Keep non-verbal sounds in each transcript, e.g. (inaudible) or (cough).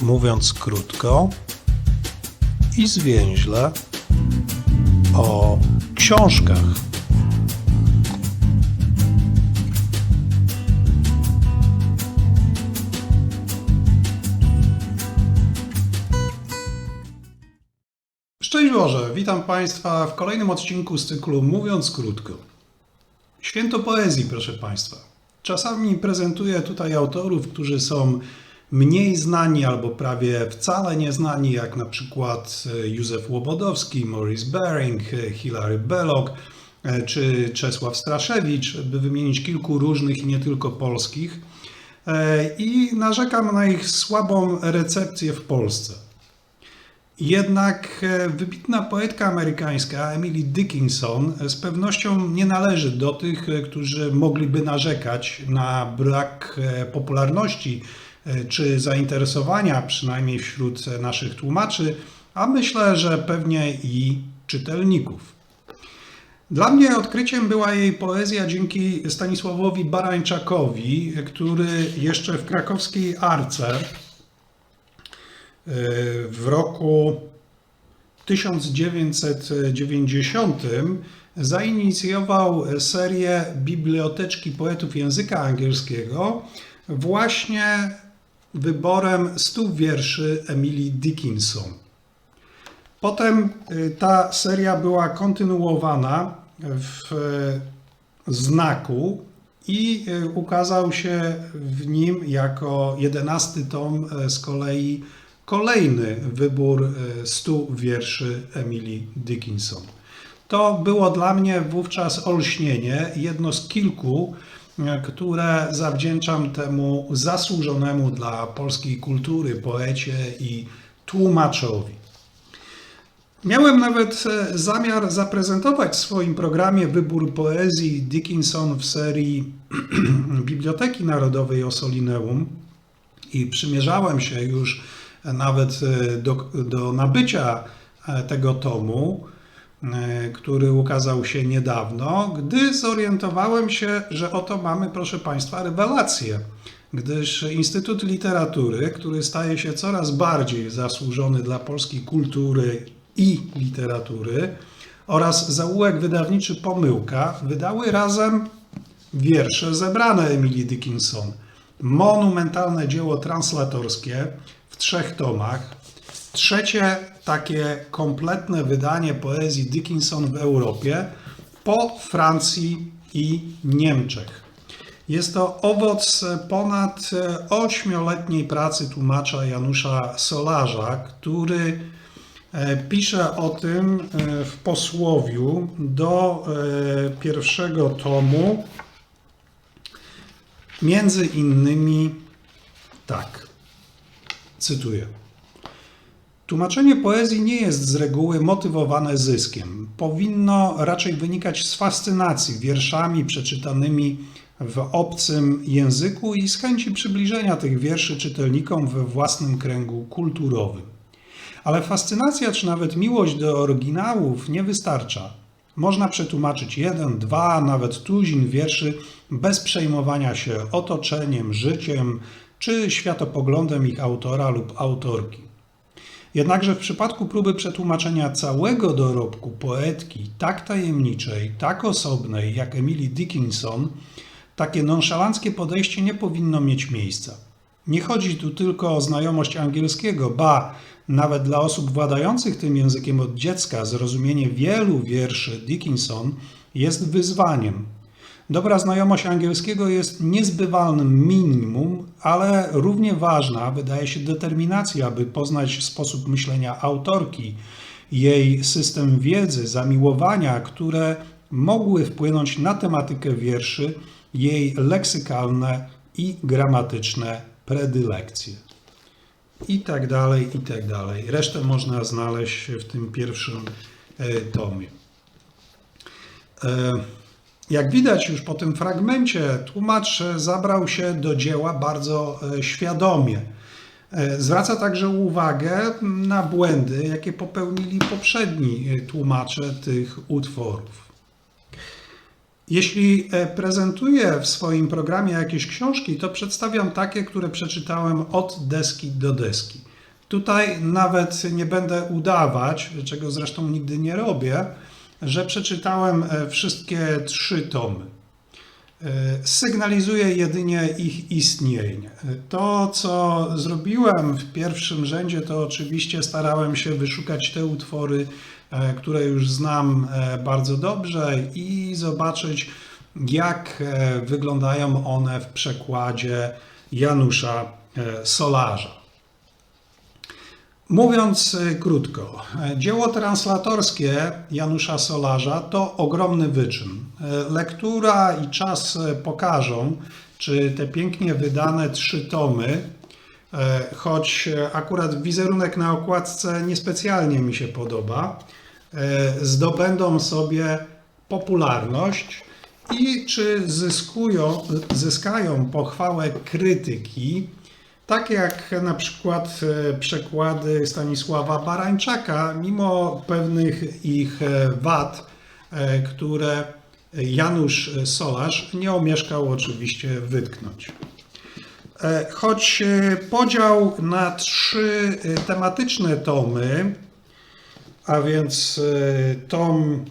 mówiąc krótko i zwięźle, o książkach. Szczęść Boże, witam Państwa w kolejnym odcinku z cyklu Mówiąc Krótko. Święto poezji, proszę Państwa. Czasami prezentuję tutaj autorów, którzy są mniej znani albo prawie wcale nieznani, jak na przykład e, Józef Łobodowski, Maurice Bering, e, Hilary Belloc e, czy Czesław Straszewicz, by wymienić kilku różnych i nie tylko polskich. I narzekam na ich słabą recepcję w Polsce. Jednak wybitna poetka amerykańska Emily Dickinson z pewnością nie należy do tych, którzy mogliby narzekać na brak popularności czy zainteresowania, przynajmniej wśród e, naszych tłumaczy, a myślę, że pewnie i czytelników. Dla mnie odkryciem była jej poezja dzięki Stanisławowi Barańczakowi, który jeszcze w krakowskiej Arce w roku 1990 zainicjował serię Biblioteczki Poetów Języka Angielskiego właśnie wyborem 100 wierszy Emily Dickinson. Potem y, ta seria była kontynuowana w y, znaku i y, ukazał się w nim jako jedenasty tom y, z kolei kolejny wybór y, 100 wierszy Emily Dickinson. To było dla mnie wówczas olśnienie, jedno z kilku, które zawdzięczam temu zasłużonemu dla polskiej kultury poecie i tłumaczowi. Miałem nawet e, zamiar zaprezentować w swoim programie wybór poezji Dickinson w serii (clears throat) Biblioteki Narodowej Ossolineum i przymierzałem się już nawet e, do, do nabycia e, tego tomu, który ukazał się niedawno, gdy zorientowałem się, że oto mamy, proszę Państwa, rewelację gdyż Instytut Literatury, który staje się coraz bardziej zasłużony dla polskiej kultury i literatury, oraz zaułek wydawniczy Pomyłka wydały razem wiersze zebrane Emily Dickinson. Monumentalne dzieło translatorskie w trzech tomach. Trzecie takie kompletne wydanie poezji Dickinson w Europie po Francji i Niemczech. Jest to owoc ponad ośmioletniej pracy tłumacza Janusza Solarza, który e, pisze o tym e, w posłowiu do e, pierwszego tomu, między innymi tak, cytuję. Tłumaczenie poezji nie jest z reguły motywowane zyskiem. Powinno raczej wynikać z fascynacji wierszami przeczytanymi w obcym języku i z chęci przybliżenia tych wierszy czytelnikom we własnym kręgu kulturowym. Ale fascynacja czy nawet miłość do oryginałów nie wystarcza. Można przetłumaczyć jeden, dwa, nawet tuzin wierszy bez przejmowania się otoczeniem, życiem czy światopoglądem ich autora lub autorki. Jednakże w przypadku próby przetłumaczenia całego dorobku poetki tak tajemniczej, tak osobnej jak Emily Dickinson, takie nonszalanckie podejście nie powinno mieć miejsca. Nie chodzi tu tylko o znajomość angielskiego, ba, nawet dla osób władających tym językiem od dziecka zrozumienie wielu wierszy Dickinson jest wyzwaniem. Dobra znajomość angielskiego jest niezbywalnym minimum, ale równie ważna wydaje się determinacja, aby poznać sposób myślenia autorki, jej system wiedzy, zamiłowania, które mogły wpłynąć na tematykę wierszy, jej leksykalne i gramatyczne predylekcje. I tak dalej, i tak dalej. Resztę można znaleźć w tym pierwszym e, tomie. E, Jak widać już po tym fragmencie, tłumacz zabrał się do dzieła bardzo e, świadomie. E, Zwraca także uwagę na błędy, jakie popełnili poprzedni e, tłumacze tych utworów. Jeśli e, prezentuję w swoim programie jakieś książki, to przedstawiam takie, które przeczytałem od deski do deski. Tutaj nawet nie będę udawać, czego zresztą nigdy nie robię, że przeczytałem e, wszystkie trzy tomy. E, Sygnalizuję jedynie ich istnienie. To, co zrobiłem w pierwszym rzędzie, to oczywiście starałem się wyszukać te utwory, e, które już znam bardzo dobrze i zobaczyć, jak wyglądają one w przekładzie Janusza Solarza. Mówiąc e, krótko, e, dzieło translatorskie Janusza Solarza to ogromny wyczyn. E, Lektura i czas e, pokażą, czy te pięknie wydane trzy tomy, choć akurat wizerunek na okładce niespecjalnie mi się podoba, zdobędą sobie popularność i czy zyskują, zyskają pochwałę krytyki, tak jak na przykład e, przekłady Stanisława Barańczaka, mimo pewnych ich e, wad, e, które Janusz Solarz nie omieszkał oczywiście wytknąć. Choć podział na trzy tematyczne tomy, a więc tom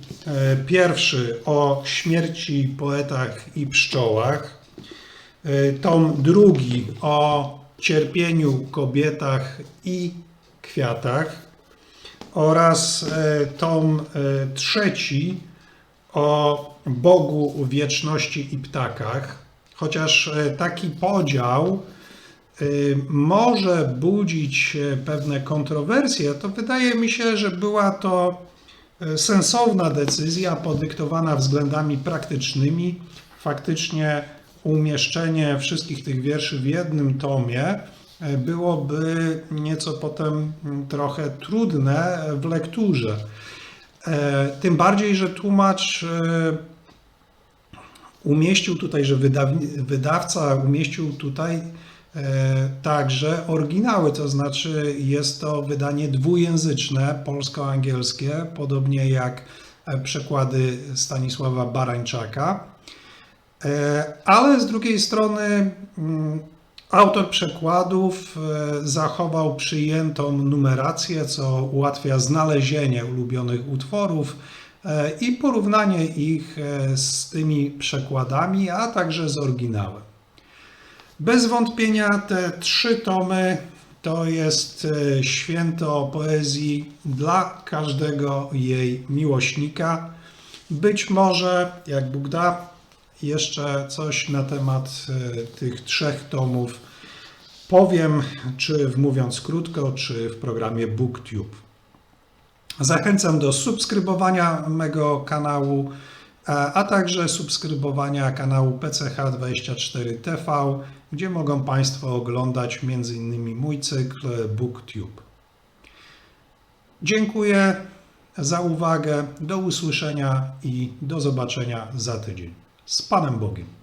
pierwszy o śmierci, poetach i pszczołach, tom drugi o cierpieniu, kobietach i kwiatach oraz e, tom e, trzeci o Bogu, wieczności i ptakach. Chociaż e, taki podział może budzić pewne kontrowersje, to wydaje mi się, że była to sensowna decyzja podyktowana względami praktycznymi. Faktycznie umieszczenie wszystkich tych wierszy w jednym tomie e, byłoby nieco potem mm, trochę trudne w lekturze. E, Tym bardziej, że tłumacz e, umieścił tutaj, że wydaw- wydawca umieścił tutaj e, także oryginały, to znaczy jest to wydanie dwujęzyczne, polsko-angielskie, podobnie jak e, przekłady Stanisława Barańczaka. E, Ale z drugiej strony mm, autor przekładów e, zachował przyjętą numerację, co ułatwia znalezienie ulubionych utworów e, i porównanie ich z tymi przekładami, a także z oryginałem. Bez wątpienia te trzy tomy to jest święto poezji dla każdego jej miłośnika. Być może, jak Bóg da, jeszcze coś na temat e, tych trzech tomów powiem, czy w mówiąc krótko, czy w programie BookTube. Zachęcam do subskrybowania mego kanału, a także subskrybowania kanału PCH24TV, gdzie mogą Państwo oglądać m.in. mój cykl BookTube. Dziękuję za uwagę, do usłyszenia i do zobaczenia za tydzień. Z Panem Bogiem.